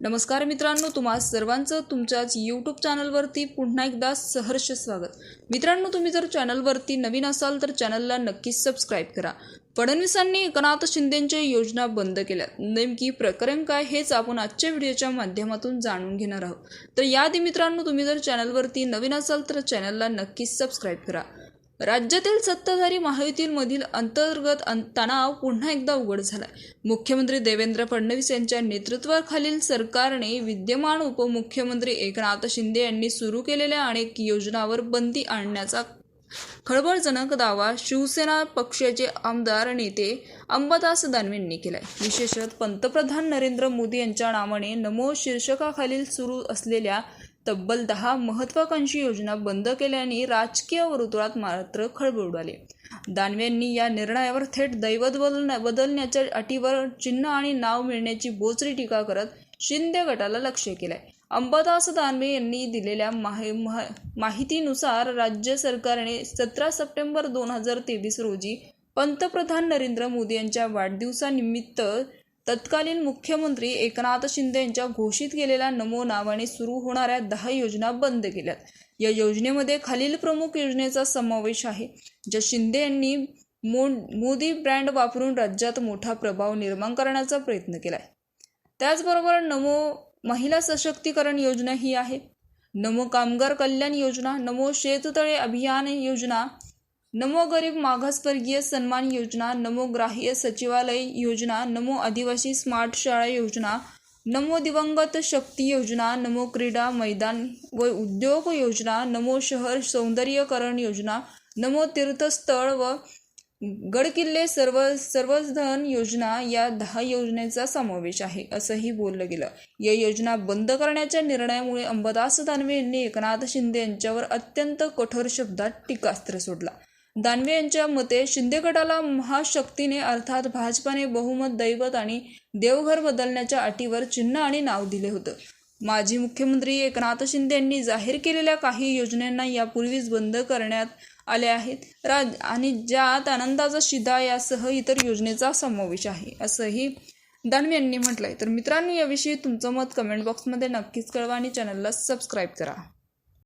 नमस्कार मित्रांनो तुम्हा सर्वांचं तुमच्याच यूट्यूब चॅनलवरती पुन्हा एकदा सहर्ष स्वागत. मित्रांनो तुम्ही जर चॅनलवरती नवीन असाल तर चॅनलला नक्कीच सबस्क्राईब करा. फडणवीसांनी एकनाथ शिंदेच्या योजना बंद केल्या नेमकी प्रकरण काय हेच आपण आजच्या व्हिडिओच्या माध्यमातून जाणून घेणार आहोत. तर याआधी मित्रांनो तुम्ही जर चॅनलवरती नवीन असाल तर चॅनलला नक्कीच सबस्क्राईब करा. राज्यातील सत्ताधारी महायुतीमधील अंतर्गत तणाव पुन्हा एकदा उघड झालाय. मुख्यमंत्री देवेंद्र फडणवीस यांच्या नेतृत्वाखालील सरकारने विद्यमान उपमुख्यमंत्री एकनाथ शिंदे यांनी सुरू केलेल्या अनेक योजनांवर बंदी आणण्याचा खळबळजनक दावा शिवसेना पक्षाचे आमदार नेते अंबादास दानवेंनी केलाय. विशेषतः पंतप्रधान नरेंद्र मोदी यांच्या नावाने नमो शीर्षकाखालील सुरू असलेल्या तब्बल दहा महत्वाकांक्षी योजना बंद केल्याने राजकीय वर्तुळात मात्र खळबळ उडाली. दानवेंनी या निर्णयावर थेट दैवत बदलण्याच्या अटीवर चिन्ह आणि नाव मिळण्याची बोचरी टीका करत शिंदे गटाला लक्ष्य केलंय. अंबादास दानवे यांनी दिलेल्या माहि माहितीनुसार राज्य सरकारने सतरा सप्टेंबर दोन हजार तेवीस रोजी पंतप्रधान नरेंद्र मोदी यांच्या वाढदिवसानिमित्त तत्कालीन मुख्यमंत्री एकनाथ शिंदे यांच्या घोषित केलेल्या नमो नावाने सुरू होणाऱ्या दहा योजना बंद केल्यात. या योजनेमध्ये खालील प्रमुख योजनेचा समावेश आहे ज्या शिंदे यांनी मो मोदी ब्रँड वापरून राज्यात मोठा प्रभाव निर्माण करण्याचा प्रयत्न केला आहे त्याचबरोबर नमो महिला सशक्तीकरण योजना ही आहे. नमो कामगार कल्याण योजना नमो शेततळे अभियान योजना नमो गरीब मागासवर्गीय सन्मान योजना नमो ग्राह्य सचिवालय योजना नमो आदिवासी स्मार्ट शाळा योजना नमो दिवंगत शक्ती योजना नमो क्रीडा मैदान व उद्योग योजना नमो शहर सौंदर्यकरण योजना नमो तीर्थस्थळ व गडकिल्ले सर्व सर्वधन योजना या दहा योजनेचा समावेश आहे असंही बोललं गेलं. या योजना बंद करण्याच्या निर्णयामुळे अंबादास दानवे यांनी एकनाथ शिंदे यांच्यावर अत्यंत कठोर शब्दात टीकास्त्र सोडला. दानवे यांच्या मते शिंदे गटाला महाशक्तीने अर्थात भाजपाने बहुमत दैवत आणि देवघर बदलण्याच्या अटीवर चिन्ह आणि नाव दिले होतं. माजी मुख्यमंत्री एकनाथ शिंदे यांनी जाहीर केलेल्या काही योजनांना यापूर्वीच बंद करण्यात आल्या आहेत. राज आणि ज्यात आनंदाचा शिधा यासह इतर योजनेचा समावेश आहे असंही दानवे यांनी म्हटलंय. तर मित्रांनो याविषयी तुमचं मत कमेंट बॉक्समध्ये नक्कीच कळवा आणि चॅनलला सबस्क्राईब करा.